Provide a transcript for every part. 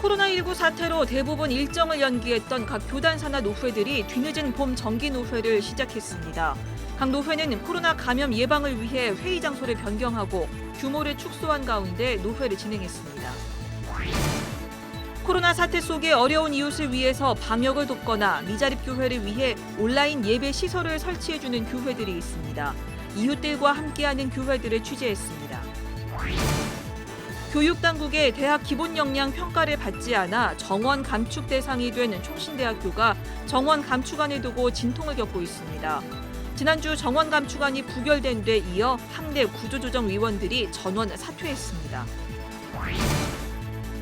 코로나19 사태로 대부분 일정을 연기했던 각 교단사나 노회들이 뒤늦은 봄 정기 노회를 시작했습니다. 각 노회는 코로나 감염 예방을 위해 회의 장소를 변경하고 규모를 축소한 가운데 노회를 진행했습니다. 코로나 사태 속에 어려운 이웃을 위해서 방역을 돕거나 미자립 교회를 위해 온라인 예배 시설을 설치해주는 교회들이 있습니다. 이웃들과 함께하는 교회들을 취재했습니다. 교육당국의 대학 기본 역량 평가를 받지 않아 정원 감축 대상이 된 총신대학교가 정원 감축안을 두고 진통을 겪고 있습니다. 지난주 정원 감축안이 부결된 데 이어 학내 구조조정위원들이 전원 사퇴했습니다.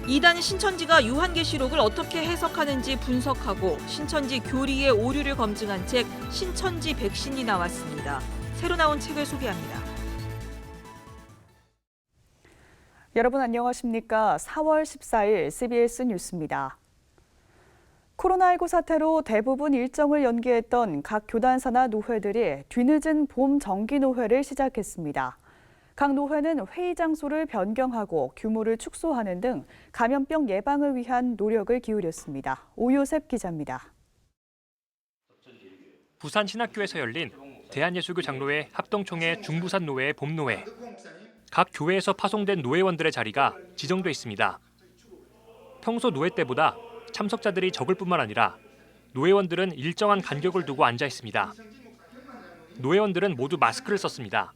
이단 신천지가 유한계시록을 어떻게 해석하는지 분석하고 신천지 교리의 오류를 검증한 책 신천지 백신이 나왔습니다. 새로 나온 책을 소개합니다. 여러분 안녕하십니까? 4월 14일 CBS 뉴스입니다. 코로나19 사태로 대부분 일정을 연기했던 각 교단사나 노회들이 뒤늦은 봄 정기 노회를 시작했습니다. 각 노회는 회의 장소를 변경하고 규모를 축소하는 등 감염병 예방을 위한 노력을 기울였습니다. 오요셉 기자입니다. 부산 신학교에서 열린 대한예수교 장로회 합동총회 중부산 노회의 봄노회. 각 교회에서 파송된 노회원들의 자리가 지정돼 있습니다. 평소 노회 때보다 참석자들이 적을 뿐만 아니라 노회원들은 일정한 간격을 두고 앉아 있습니다. 노회원들은 모두 마스크를 썼습니다.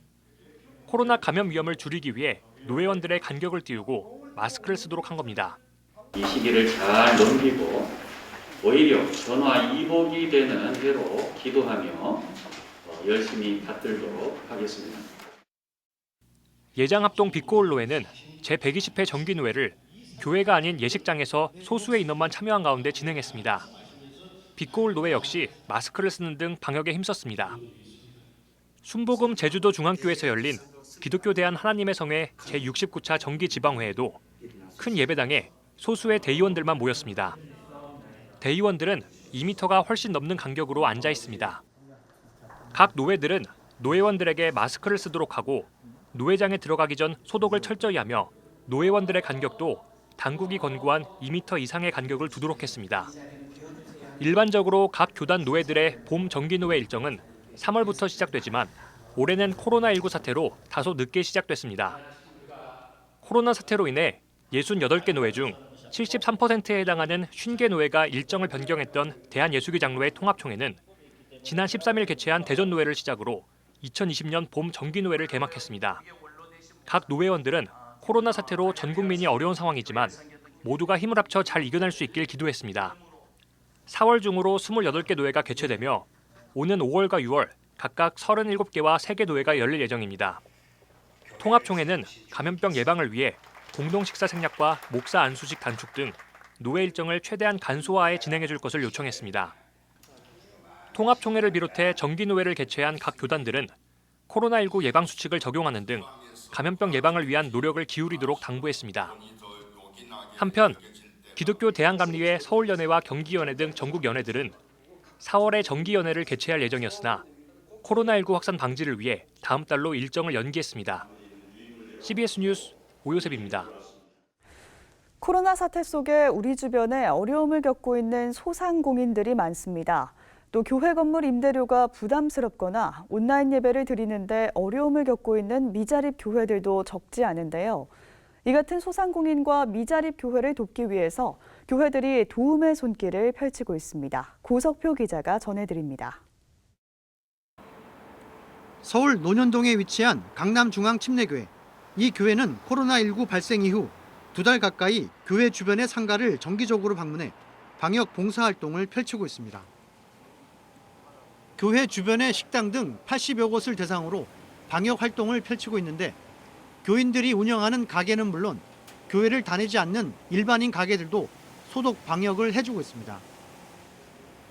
코로나 감염 위험을 줄이기 위해 노회원들의 간격을 띄우고 마스크를 쓰도록 한 겁니다. 이 시기를 잘 넘기고 오히려 전화 이복이 되는 대로 기도하며 어, 열심히 받들도록 하겠습니다. 예장합동 빛고울로에는 제120회 정기노회를 교회가 아닌 예식장에서 소수의 인원만 참여한 가운데 진행했습니다. 빛고울노회 역시 마스크를 쓰는 등 방역에 힘썼습니다. 순복음 제주도 중앙교회에서 열린 기독교 대한 하나님의 성회 제69차 정기 지방회에도 큰 예배당에 소수의 대의원들만 모였습니다. 대의원들은 2m가 훨씬 넘는 간격으로 앉아 있습니다. 각 노회들은 노회원들에게 마스크를 쓰도록 하고 노회장에 들어가기 전 소독을 철저히 하며 노회원들의 간격도 당국이 권고한 2m 이상의 간격을 두도록 했습니다. 일반적으로 각 교단 노회들의 봄 정기 노회 일정은 3월부터 시작되지만 올해는 코로나19 사태로 다소 늦게 시작됐습니다. 코로나 사태로 인해 68개 노회 중 73%에 해당하는 50개 노회가 일정을 변경했던 대한예수교 장로회 통합총회는 지난 13일 개최한 대전 노회를 시작으로 2020년 봄 정기노회를 개막했습니다. 각 노회원들은 코로나 사태로 전 국민이 어려운 상황이지만 모두가 힘을 합쳐 잘 이겨낼 수 있길 기도했습니다. 4월 중으로 28개 노회가 개최되며 오는 5월과 6월 각각 37개와 3개 노회가 열릴 예정입니다. 통합총회는 감염병 예방을 위해 공동 식사 생략과 목사 안수식 단축 등 노회 일정을 최대한 간소화해 진행해 줄 것을 요청했습니다. 통합총회를 비롯해 정기노회를 개최한 각 교단들은 코로나19 예방 수칙을 적용하는 등 감염병 예방을 위한 노력을 기울이도록 당부했습니다. 한편 기독교 대한감리회 서울연회와 경기연회 등 전국 연회들은 4월에 정기연회를 개최할 예정이었으나 코로나19 확산 방지를 위해 다음 달로 일정을 연기했습니다. CBS 뉴스 오요셉입니다. 코로나 사태 속에 우리 주변에 어려움을 겪고 있는 소상공인들이 많습니다. 또 교회 건물 임대료가 부담스럽거나 온라인 예배를 드리는데 어려움을 겪고 있는 미자립 교회들도 적지 않은데요. 이 같은 소상공인과 미자립 교회를 돕기 위해서 교회들이 도움의 손길을 펼치고 있습니다. 고석표 기자가 전해드립니다. 서울 논현동에 위치한 강남중앙침례교회. 이 교회는 코로나19 발생 이후 두 달 가까이 교회 주변의 상가를 정기적으로 방문해 방역 봉사 활동을 펼치고 있습니다. 교회 주변의 식당 등 80여 곳을 대상으로 방역 활동을 펼치고 있는데 교인들이 운영하는 가게는 물론 교회를 다니지 않는 일반인 가게들도 소독 방역을 해주고 있습니다.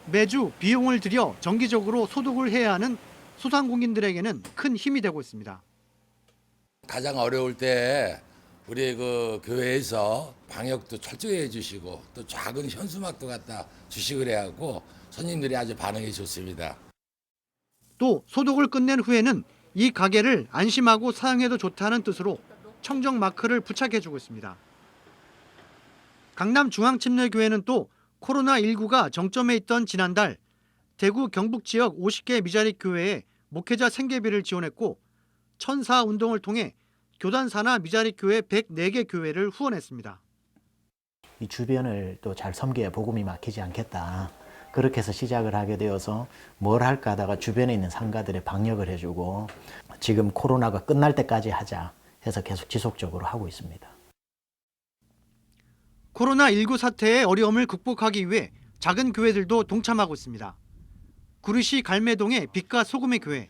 매주 비용을 들여 정기적으로 소독을 해야 하는 소상공인들에게는 큰 힘이 되고 있습니다. 가장 어려울 때 우리 그 교회에서 방역도 철저히 해주시고 또 작은 현수막도 갖다 주시고 그래갖고 손님들이 아주 반응이 좋습니다. 또 소독을 끝낸 후에는 이 가게를 안심하고 사용해도 좋다는 뜻으로 청정 마크를 부착해주고 있습니다. 강남중앙침례교회는 또 코로나19가 정점에 있던 지난달 대구 경북 지역 50개 미자립 교회에 목회자 생계비를 지원했고 천사 운동을 통해 교단 산하 미자립 교회 104개 교회를 후원했습니다. 이 주변을 또 잘 섬겨야 복음이 막히지 않겠다. 그렇게 해서 시작을 하게 되어서 뭘 할까 하다가 주변에 있는 상가들의 방역을 해주고 지금 코로나가 끝날 때까지 하자 해서 계속 지속적으로 하고 있습니다. 코로나19 사태의 어려움을 극복하기 위해 작은 교회들도 동참하고 있습니다. 구리시 갈매동의 빛과 소금의 교회.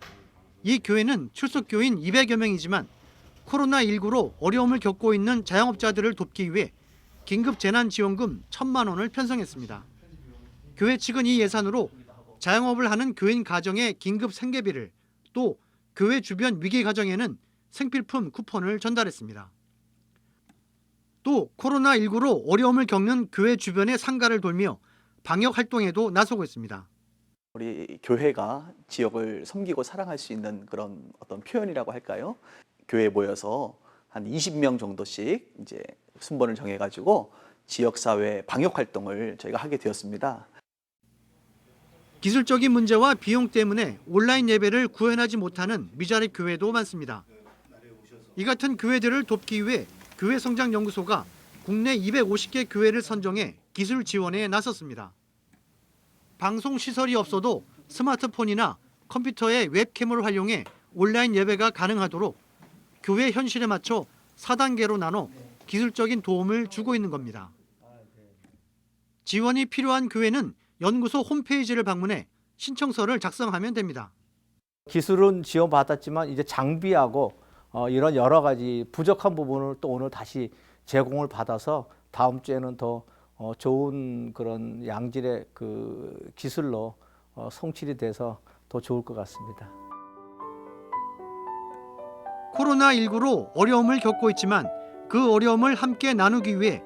이 교회는 출석 교인 200여 명이지만 코로나19로 어려움을 겪고 있는 자영업자들을 돕기 위해 긴급 재난지원금 1천만 원을 편성했습니다. 교회 측은 이 예산으로 자영업을 하는 교인 가정의 긴급 생계비를 또 교회 주변 위기 가정에는 생필품 쿠폰을 전달했습니다. 또 코로나19로 어려움을 겪는 교회 주변의 상가를 돌며 방역 활동에도 나서고 있습니다. 우리 교회가 지역을 섬기고 사랑할 수 있는 그런 어떤 표현이라고 할까요? 교회에 모여서 한 20명 정도씩 이제 순번을 정해 가지고 지역 사회 방역 활동을 저희가 하게 되었습니다. 기술적인 문제와 비용 때문에 온라인 예배를 구현하지 못하는 미자립 교회도 많습니다. 이 같은 교회들을 돕기 위해 교회 성장 연구소가 국내 250개 교회를 선정해 기술 지원에 나섰습니다. 방송 시설이 없어도 스마트폰이나 컴퓨터의 웹캠을 활용해 온라인 예배가 가능하도록 교회 현실에 맞춰 4단계로 나눠 기술적인 도움을 주고 있는 겁니다. 지원이 필요한 교회는 연구소 홈페이지를 방문해 신청서를 작성하면 됩니다. 기술은 지원받았지만 이제 장비하고 어, 이런 여러 가지 부족한 부분을 또 오늘 다시 제공을 받아서 다음 주에는 더 어, 좋은 그런 양질의 그 기술로 어, 성취이 돼서 더 좋을 것 같습니다. 코로나19로 어려움을 겪고 있지만 그 어려움을 함께 나누기 위해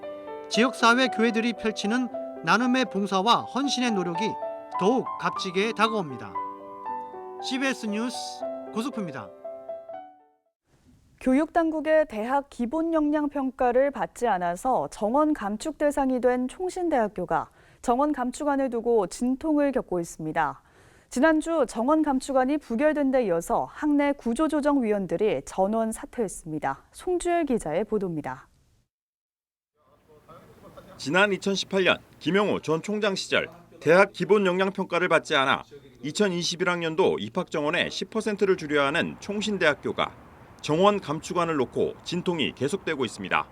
지역사회 교회들이 펼치는 나눔의 봉사와 헌신의 노력이 더욱 값지게 다가옵니다. CBS 뉴스 고석표입니다. 교육당국의 대학 기본 역량 평가를 받지 않아서 정원 감축 대상이 된 총신대학교가 정원 감축안을 두고 진통을 겪고 있습니다. 지난주 정원 감축안이 부결된 데 이어서 학내 구조조정위원들이 전원 사퇴했습니다. 송주열 기자의 보도입니다. 지난 2018년 김영우 전 총장 시절 대학 기본 역량 평가를 받지 않아 2021학년도 입학 정원의 10%를 줄여야 하는 총신대학교가 정원 감축안을 놓고 진통이 계속되고 있습니다.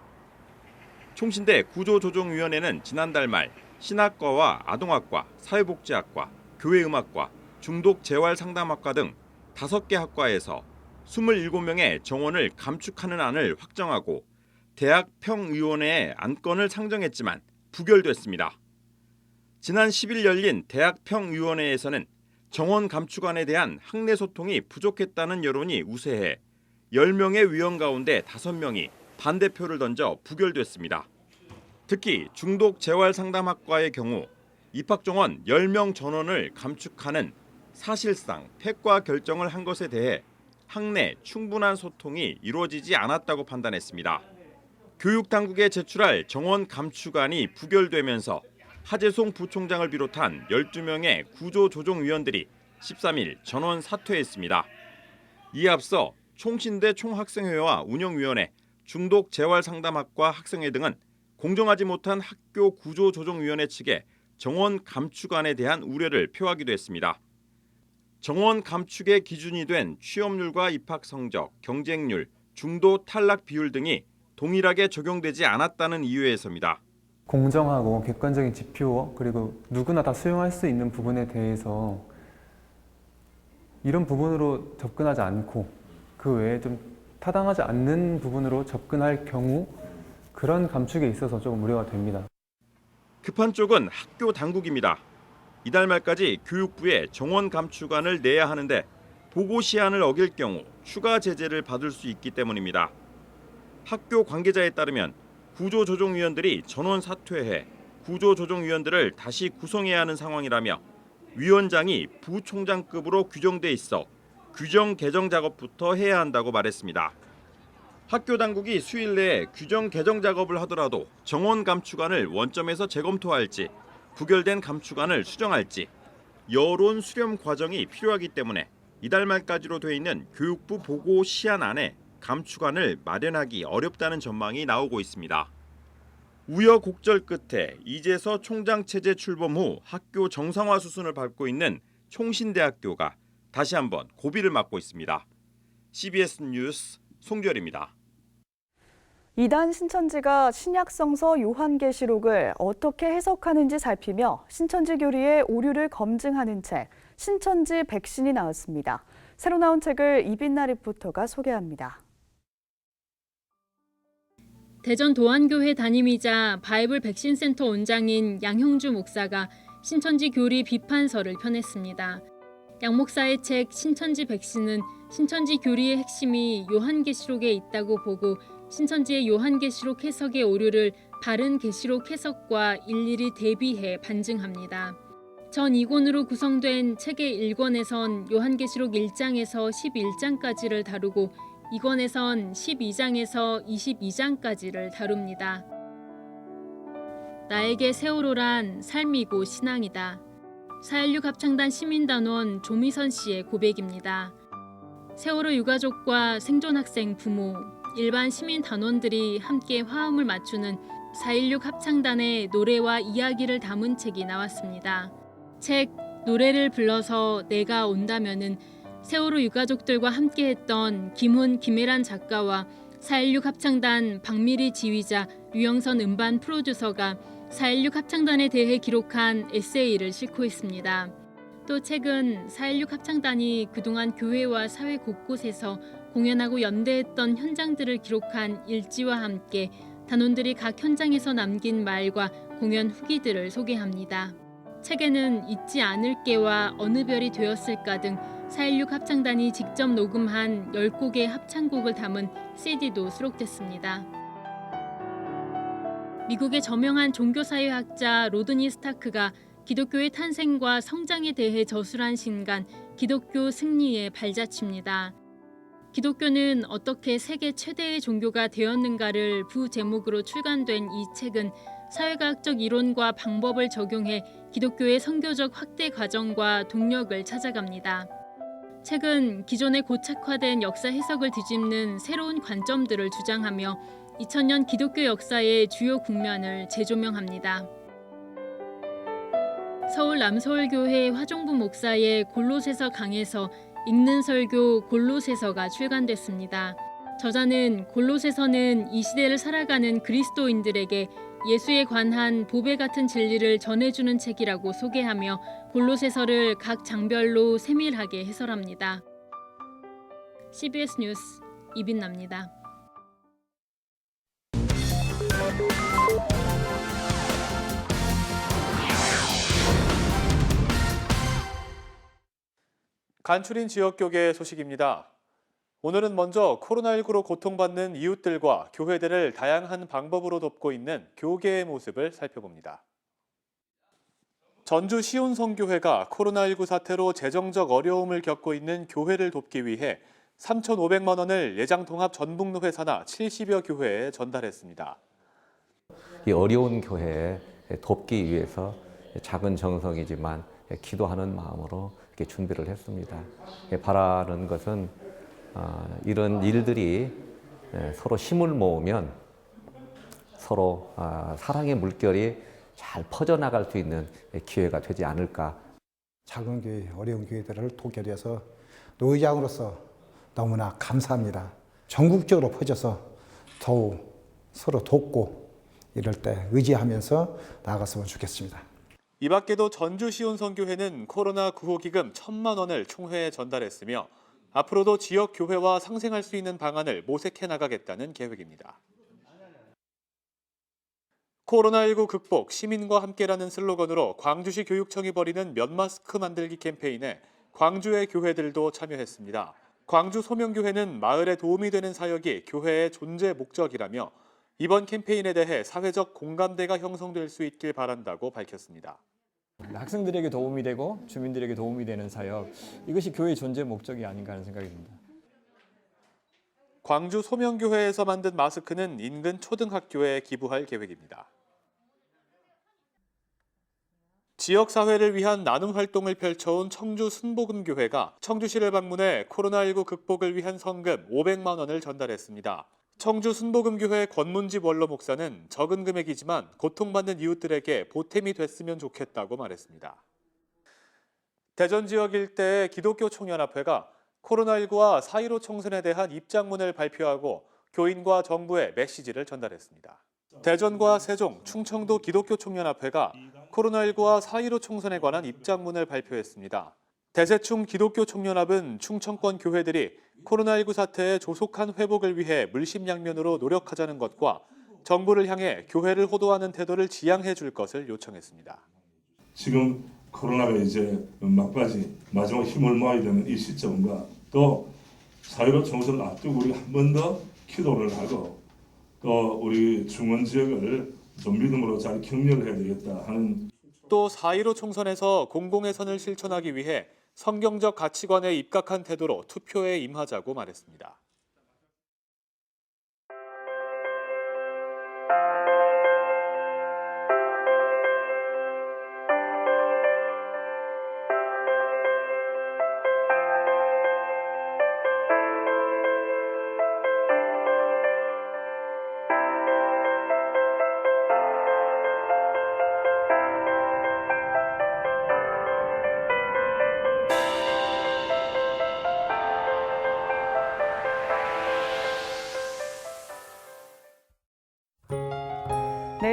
총신대 구조조정위원회는 지난달 말 신학과와 아동학과, 사회복지학과, 교회음악과, 중독재활상담학과 등 5개 학과에서 27명의 정원을 감축하는 안을 확정하고 대학 평의원회에 안건을 상정했지만 부결됐습니다. 지난 10일 열린 대학 평의원회에서는 정원 감축안에 대한 학내 소통이 부족했다는 여론이 우세해 10명의 위원 가운데 5명이 반대표를 던져 부결됐습니다. 특히 중독 재활 상담학과의 경우 입학 정원 10명 전원을 감축하는 사실상 패과 결정을 한 것에 대해 학내 충분한 소통이 이루어지지 않았다고 판단했습니다. 교육 당국에 제출할 정원 감축안이 부결되면서 하재송 부총장을 비롯한 12명의 구조조정위원들이 13일 전원 사퇴했습니다. 이에 앞서 총신대 총학생회와 운영위원회, 중독 재활 상담학과 학생회 등은 공정하지 못한 학교 구조조정위원회 측에 정원 감축안에 대한 우려를 표하기도 했습니다. 정원 감축의 기준이 된 취업률과 입학 성적, 경쟁률, 중도 탈락 비율 등이 동일하게 적용되지 않았다는 이유에서입니다. 공정하고 객관적인 지표 그리고 누구나 다 수용할 수 있는 부분에 대해서 이런 부분으로 접근하지 않고 그 외에 좀 타당하지 않는 부분으로 접근할 경우 그런 감축에 있어서 조금 우려가 됩니다. 급한 쪽은 학교 당국입니다. 이달 말까지 교육부에 정원 감축안을 내야 하는데 보고 시한을 어길 경우 추가 제재를 받을 수 있기 때문입니다. 학교 관계자에 따르면 구조조정위원들이 전원 사퇴해 구조조정위원들을 다시 구성해야 하는 상황이라며 위원장이 부총장급으로 규정돼 있어 규정 개정 작업부터 해야 한다고 말했습니다. 학교 당국이 수일 내에 규정 개정 작업을 하더라도 정원 감축안을 원점에서 재검토할지 부결된 감축안을 수정할지 여론 수렴 과정이 필요하기 때문에 이달 말까지로 돼 있는 교육부 보고 시한안에 감축안을 마련하기 어렵다는 전망이 나오고 있습니다. 우여곡절 끝에 이제서 총장 체제 출범 후 학교 정상화 수순을 밟고 있는 총신대학교가 다시 한번 고비를 맞고 있습니다. CBS 뉴스 송결입니다. 이단 신천지가 신약성서 요한계시록을 어떻게 해석하는지 살피며 신천지 교리의 오류를 검증하는 책 신천지 백신이 나왔습니다. 새로 나온 책을 이빈나 리포터가 소개합니다. 대전 도안교회 담임이자 바이블 백신센터 원장인 양형주 목사가 신천지 교리 비판서를 펴냈습니다. 양 목사의 책 신천지 백신은 신천지 교리의 핵심이 요한계시록에 있다고 보고 신천지의 요한계시록 해석의 오류를 바른 계시록 해석과 일일이 대비해 반증합니다. 전 2권으로 구성된 책의 1권에선 요한계시록 1장에서 11장까지를 다루고 2권에선 12장에서 22장까지를 다룹니다. 나에게 세월호란 삶이고 신앙이다. 4.16 합창단 시민단원 조미선 씨의 고백입니다. 세월호 유가족과 생존 학생 부모, 일반 시민 단원들이 함께 화음을 맞추는 4.16 합창단의 노래와 이야기를 담은 책이 나왔습니다. 책 노래를 불러서 내가 온다면은 세월호 유가족들과 함께했던 김훈 김혜란 작가와 4.16 합창단 박미리 지휘자 유영선 음반 프로듀서가 4.16 합창단에 대해 기록한 에세이를 싣고 있습니다. 또 책은 4.16 합창단이 그동안 교회와 사회 곳곳에서 공연하고 연대했던 현장들을 기록한 일지와 함께 단원들이 각 현장에서 남긴 말과 공연 후기들을 소개합니다. 책에는 잊지 않을게와 어느 별이 되었을까 등 4.16 합창단이 직접 녹음한 10곡의 합창곡을 담은 CD도 수록됐습니다. 미국의 저명한 종교사회학자 로드니 스타크가 기독교의 탄생과 성장에 대해 저술한 신간 기독교 승리의 발자취입니다. 기독교는 어떻게 세계 최대의 종교가 되었는가를 부제목으로 출간된 이 책은 사회과학적 이론과 방법을 적용해 기독교의 선교적 확대 과정과 동력을 찾아갑니다. 책은 기존의 고착화된 역사 해석을 뒤집는 새로운 관점들을 주장하며 2000년 기독교 역사의 주요 국면을 재조명합니다. 서울 남서울교회 화종부 목사의 골로새서 강에서 읽는 설교 골로새서가 출간됐습니다. 저자는 골로새서는 이 시대를 살아가는 그리스도인들에게 예수에 관한 보배 같은 진리를 전해주는 책이라고 소개하며 골로새서를 각 장별로 세밀하게 해설합니다. CBS 뉴스 이빈나입니다. 간추린 지역교계 소식입니다. 오늘은 먼저 코로나19로 고통받는 이웃들과 교회들을 다양한 방법으로 돕고 있는 교계의 모습을 살펴봅니다. 전주 시온성교회가 코로나19 사태로 재정적 어려움을 겪고 있는 교회를 돕기 위해 3,500만 원을 예장통합 전북로 회사나 70여 교회에 전달했습니다. 이 어려운 교회에 돕기 위해서 작은 정성이지만 기도하는 마음으로 준비를 했습니다. 바라는 것은 어, 이런 일들이 서로 힘을 모으면 서로 어, 사랑의 물결이 잘 퍼져나갈 수 있는 기회가 되지 않을까. 작은 교회, 어려운 교회들을 돕게 돼서 노회장으로서 너무나 감사합니다. 전국적으로 퍼져서 더욱 서로 돕고 이럴 때 의지하면서 나아갔으면 좋겠습니다. 이 밖에도 전주 시온성교회는 코로나 구호기금 1천만 원을 총회에 전달했으며 앞으로도 지역 교회와 상생할 수 있는 방안을 모색해 나가겠다는 계획입니다. 코로나19 극복 시민과 함께라는 슬로건으로 광주시 교육청이 벌이는 면 마스크 만들기 캠페인에 광주의 교회들도 참여했습니다. 광주 소명교회는 마을에 도움이 되는 사역이 교회의 존재 목적이라며 이번 캠페인에 대해 사회적 공감대가 형성될 수 있길 바란다고 밝혔습니다. 학생들에게 도움이 되고 주민들에게 도움이 되는 사역 이것이 교회의 존재 목적이 아닌가 하는 생각이 듭니다. 광주 소명교회에서 만든 마스크는 인근 초등학교에 기부할 계획입니다. 지역 사회를 위한 나눔 활동을 펼쳐온 청주 순복음교회가 청주시를 방문해 코로나19 극복을 위한 성금 500만 원을 전달했습니다. 청주 순복음교회 권문집 원로 목사는 적은 금액이지만 고통받는 이웃들에게 보탬이 됐으면 좋겠다고 말했습니다. 대전 지역 일대의 기독교 총연합회가 코로나19와 4.15 총선에 대한 입장문을 발표하고 교인과 정부에 메시지를 전달했습니다. 대전과 세종, 충청도 기독교 총연합회가 코로나19와 4.15 총선에 관한 입장문을 발표했습니다. 대세충 기독교 총연합은 충청권 교회들이 코로나19 사태의 조속한 회복을 위해 물심양면으로 노력하자는 것과 정부를 향해 교회를 호도하는 태도를 지양해 줄 것을 요청했습니다. 지금 코로나가 이제 막바지 마지막 힘을 모아야 되는 이 시점과 또 사회로 총선을 앞두고 우리 한 번 더 기도를 하고 또 우리 중원 지역을 좀 믿음으로 잘 격려를 해야 되겠다 하는 또4.15 총선에서 공공의 선을 실천하기 위해 성경적 가치관에 입각한 태도로 투표에 임하자고 말했습니다.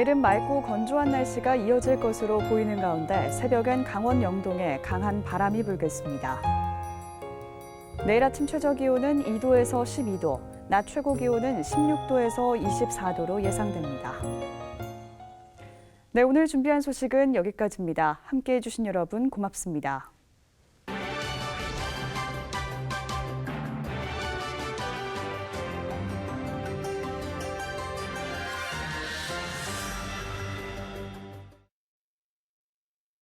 내일은 맑고 건조한 날씨가 이어질 것으로 보이는 가운데 새벽엔 강원 영동에 강한 바람이 불겠습니다. 내일 아침 최저 기온은 2도에서 12도, 낮 최고 기온은 16도에서 24도로 예상됩니다. 네, 오늘 준비한 소식은 여기까지입니다. 함께 해주신 여러분 고맙습니다.